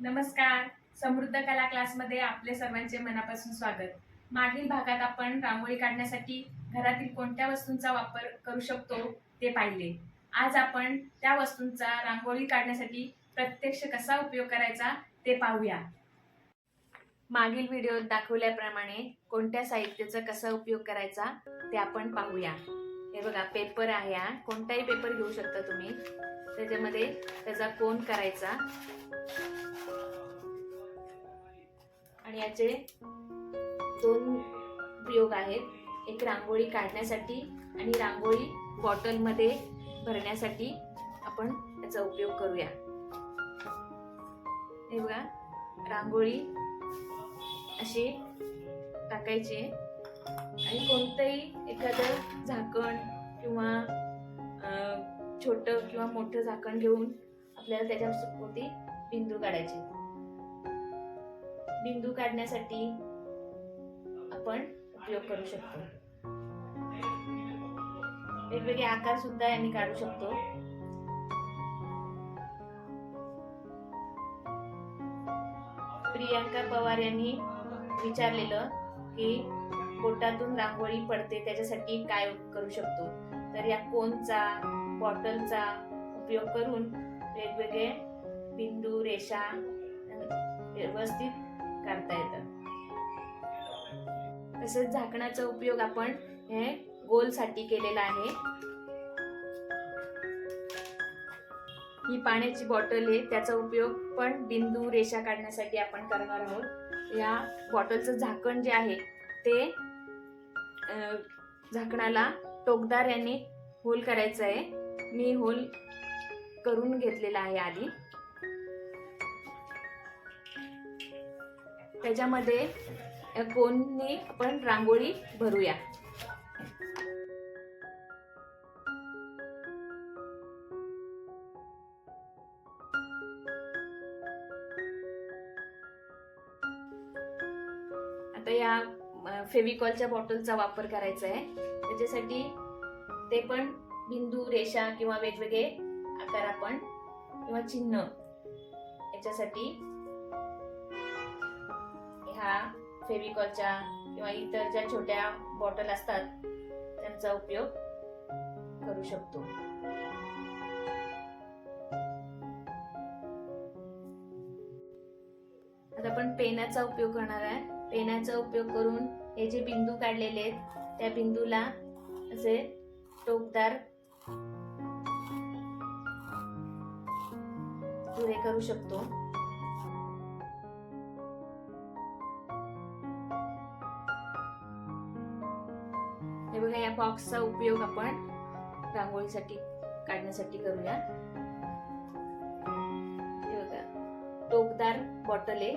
नमस्कार. समृद्ध कला क्लासमध्ये आपले सर्वांचे मनापासून स्वागत. मागील भागात आपण रांगोळी काढण्यासाठी घरातील कोणत्या वस्तूंचा वापर करू शकतो ते पाहिले. आज आपण त्या वस्तूंचा रांगोळी काढण्यासाठी प्रत्यक्ष कसा उपयोग करायचा ते पाहूया. मागील व्हिडिओत दाखवल्याप्रमाणे कोणत्या साहित्याचा कसा उपयोग करायचा ते आपण पाहूया. हे बघा पेपर आहे हा. कोणताही पेपर घेऊ शकता तुम्ही. त्याच्यामध्ये त्याचा कोण करायचा. आणि याचे दोन उपयोग आहेत. एक रांगोळी काढण्यासाठी आणि रांगोळी बॉटलमध्ये भरण्यासाठी आपण याचा उपयोग करूया. हे बघा रांगोळी अशी टाकायची आणि कोणतंही एखादं झाकण किंवा छोटं किंवा मोठं झाकण घेऊन आपल्याला त्याच्या बिंदू काढायचे. बिंदू काढण्यासाठी आपण उपयोग करू शकतो. वेगवेगळे आकार सुद्धा यांनी काढू शकतो. प्रियांका पवार यांनी विचारलेलं की बोटातून रांगोळी पडते त्याच्यासाठी काय करू शकतो? तर या कोनचा बॉटलचा उपयोग करून वेगवेगळे बिंदू रेषा व्यवस्थित काढता येतं. तसेच झाकणाचा उपयोग आपण हे गोलसाठी केलेला आहे. ही पाण्याची बॉटल आहे त्याचा उपयोग पण बिंदू रेषा काढण्यासाठी आपण करणार आहोत. या बॉटलचं झाकण जे आहे ते झाकणाला टोकदार याने होल करायचं आहे. मी होल करून घेतलेला आहे आधी. त्याच्यामध्ये या कोनने आपण रांगोळी भरूया. आता या फेविकॉलच्या बॉटलचा वापर करायचा आहे. त्याच्यासाठी ते पण बिंदू रेषा किंवा वेगवेगळे आकार आपण किंवा चिन्ह याच्यासाठी हा फेविकॉलच्या किंवा इतर ज्या छोट्या बॉटल असतात त्यांचा उपयोग करू शकतो. आता आपण पेनाचा उपयोग करणार आहे. पेनाचा उपयोग करून हे जे बिंदू काढलेले आहेत त्या बिंदूला असे टोकदार पुरे करू शकतो. बॉक्सचा उपयोग आपण रांगोळीसाठी काढण्यासाठी करूया. टोकदार बॉटल आहे.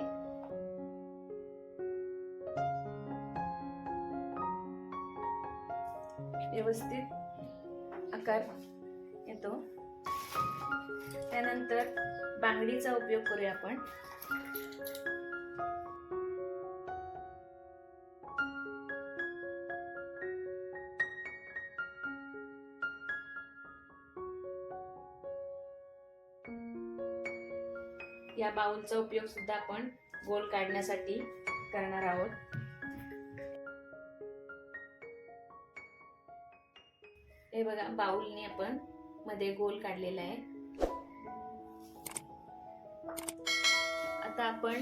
व्यवस्थित आकार येतो. त्यानंतर बांगडीचा उपयोग करूया आपण. या बाउलचा उपयोग सुद्धा आपण गोल काढण्यासाठी करणार आहोत. हे बघा बाउलने आपण मध्ये गोल काढलेला आहे. आता आपण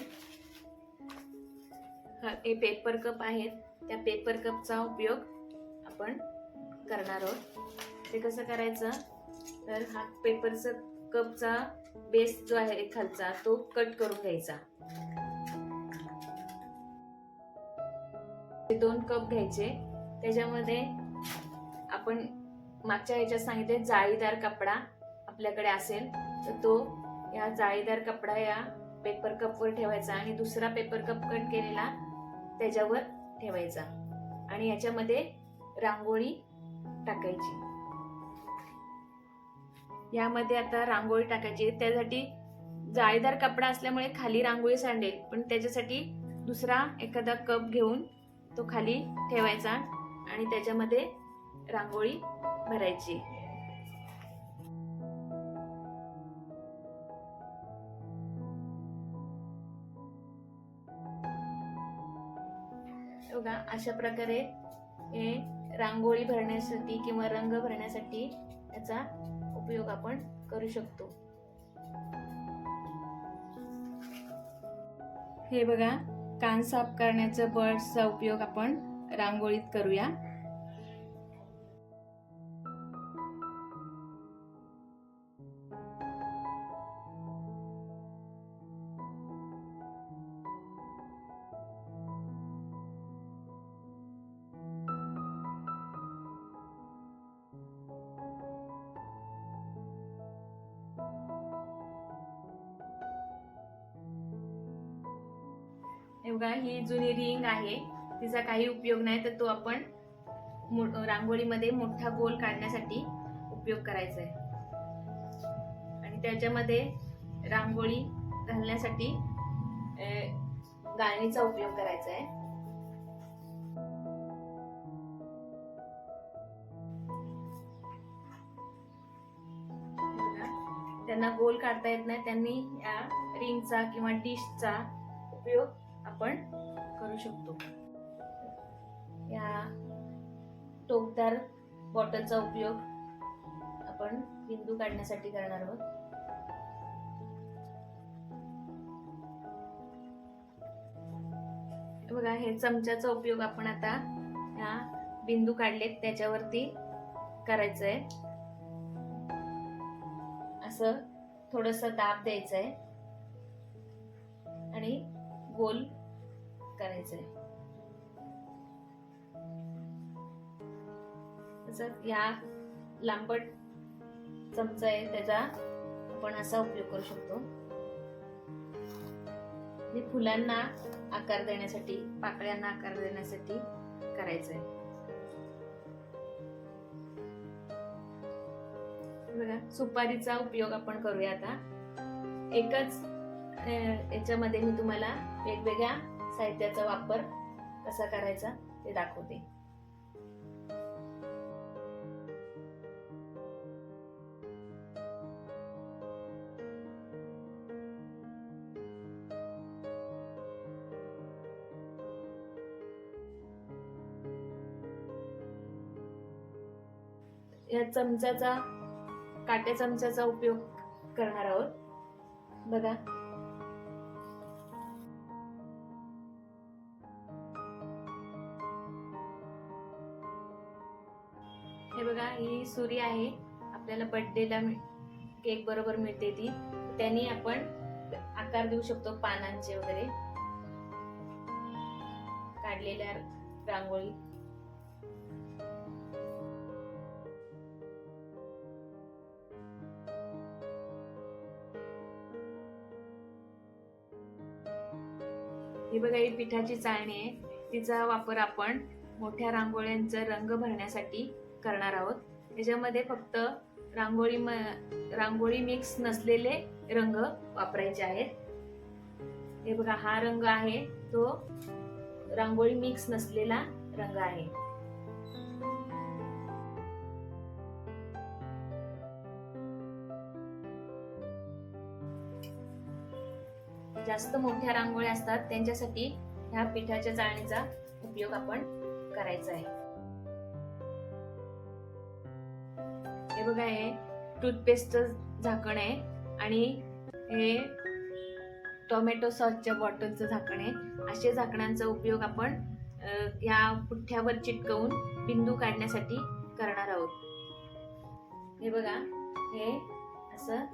हा- हे पेपर कप आहेत त्या पेपर कपचा उपयोग आपण करणार आहोत. ते कसं करायचं? तर हा पेपरचं कपचा बेस जो आहे खालचा तो कट करून घ्यायचा. दोन कप घ्यायचे. त्याच्यामध्ये आपण मागच्या ह्याच्यात सांगितले जाळीदार कपडा आपल्याकडे असेल तर तो या जाळीदार कपडा या पेपर कपवर ठेवायचा आणि दुसरा पेपर कप कट केलेला त्याच्यावर ठेवायचा. आणि याच्यामध्ये रांगोळी टाकायची. यामध्ये आता रांगोळी टाकायची त्यासाठी जाळीदार कपडा असल्यामुळे खाली रांगोळी सांडेल. पण त्याच्यासाठी दुसरा एखादा कप घेऊन तो खाली ठेवायचा आणि त्याच्यामध्ये रांगोळी भरायची. अशा प्रकारे हे रांगोळी भरण्यासाठी किंवा रंग भरण्यासाठी याचा उपयोग आपण करू शकतो. हे बघा कान साफ करण्याचं बर्ड्सचा उपयोग आपण रांगोळीत करूया. बघा ही जुनी रिंग आहे. तिचा काही उपयोग नाही तर तो आपण रांगोळीमध्ये मोठा गोल काढण्यासाठी उपयोग करायचा आहे. आणि त्याच्यामध्ये रांगोळी घालण्यासाठी गाळणीचा उपयोग करायचा आहे. त्यांना गोल काढता येत नाही. त्यांनी या रिंगचा किंवा डिशचा उपयोग आपण करू शकतो. या टोकदार बॉटलचा उपयोग आपण बिंदू काढण्यासाठी करणार आहोत. बघा हे चमच्याचा उपयोग आपण आता ह्या बिंदू काढलेत त्याच्यावरती करायचं आहे असं थोडस दाब द्यायचं आहे गोल करायचंय. तसंच या लांबट चमचा आहे त्याचा आपण असा उपयोग करू शकतो. हे फुलांना आकार देण्यासाठी पाकळ्यांना आकार देण्यासाठी करायचंय. बघा सुपारीचा उपयोग आपण करूया आता. एकच याच्यामध्ये मी तुम्हाला वेगवेगळ्या साहित्याचा वापर कसा करायचा ते दाखवते. या चमच्याचा काट्या चमच्याचा उपयोग करणार आहोत. बघा ही सुरी आहे. आपल्याला बर्थडेला केक बरोबर मिळते ती. त्यांनी आपण आकार देऊ शकतो पानांचे वगैरे. काढलेल्या रांगोळी. ही बघा ही पिठाची चाळणी आहे. तिचा वापर आपण मोठ्या रांगोळ्यांचा रंग भरण्यासाठी करणार आहोत. त्याच्यामध्ये फक्त रांगोळी म- रांगोळी मिक्स नसलेले रंग वापरायचे आहेत. हे बघा हा रंग आहे तो रांगोळी मिक्स नसलेला रंग आहे. जास्त मोठ्या रांगोळ्या असतात त्यांच्यासाठी ह्या पिठाच्या चाळणीचा उपयोग आपण करायचा आहे. बघा हे टूथपेस्ट झाकण आहे आणि हे टोमॅटो सॉसच्या बॉटलचं झाकण आहे. असे झाकणांचा उपयोग आपण या पुठ्ठ्यावर चिटकवून बिंदू काढण्यासाठी करणार आहोत. हे बघा हे असं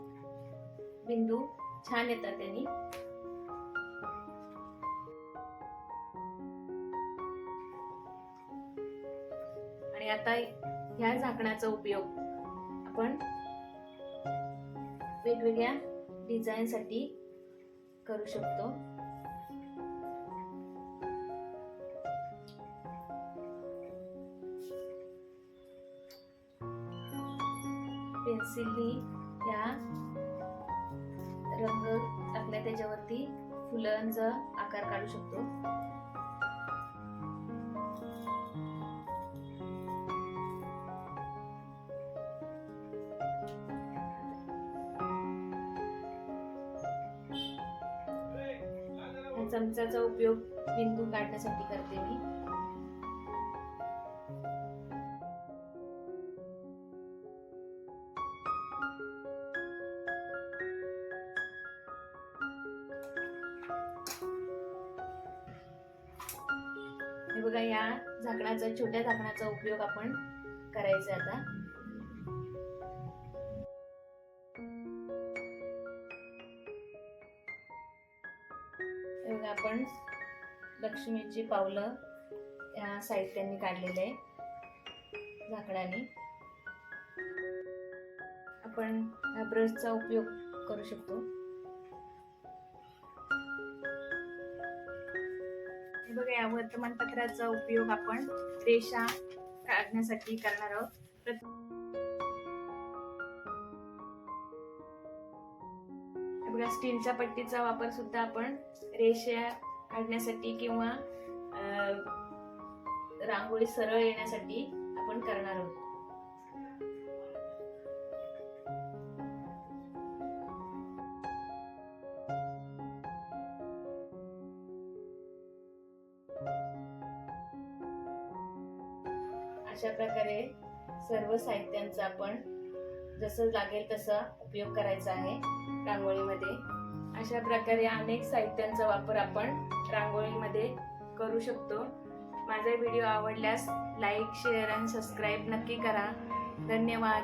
बिंदू छान येतात त्यांनी. आणि आता ह्या झाकणाचा उपयोग आपण वेगवेगळ्या डिझाईन साठी करू शकतो. पेन्सिलनी या रंग टाकल्या त्याच्यावरती फुलांचा आकार काढू शकतो. आणि चमचाचा उपयोग बिंदू काढण्यासाठी करते मी. बघा या झाकणाचा छोट्या झाकणाचा उपयोग आपण करायचा आता. लक्ष्मीची पावलं या साहित्याने काढलेले आहे. झाकडाने. आपण ह्या ब्रशचा उपयोग करू शकतो. बघा या वर्तमानपत्राचा उपयोग आपण रेषा काढण्यासाठी करणार आहोत. बघा स्टीलच्या पट्टीचा वापर सुद्धा आपण रेषा काढण्यासाठी किंवा रांगोळी सरळ येण्यासाठी आपण करणार आहोत. अशा प्रकारे सर्व साहित्यांचा आपण जसं लागेल तसा उपयोग करायचा आहे रांगोळीमध्ये. अशा प्रकारे अनेक साहित्यांचा वापर आपण रांगोळीमध्ये करू शकतो. माझा व्हिडिओ आवडल्यास लाईक शेअर आणि सबस्क्राईब नक्की करा. धन्यवाद.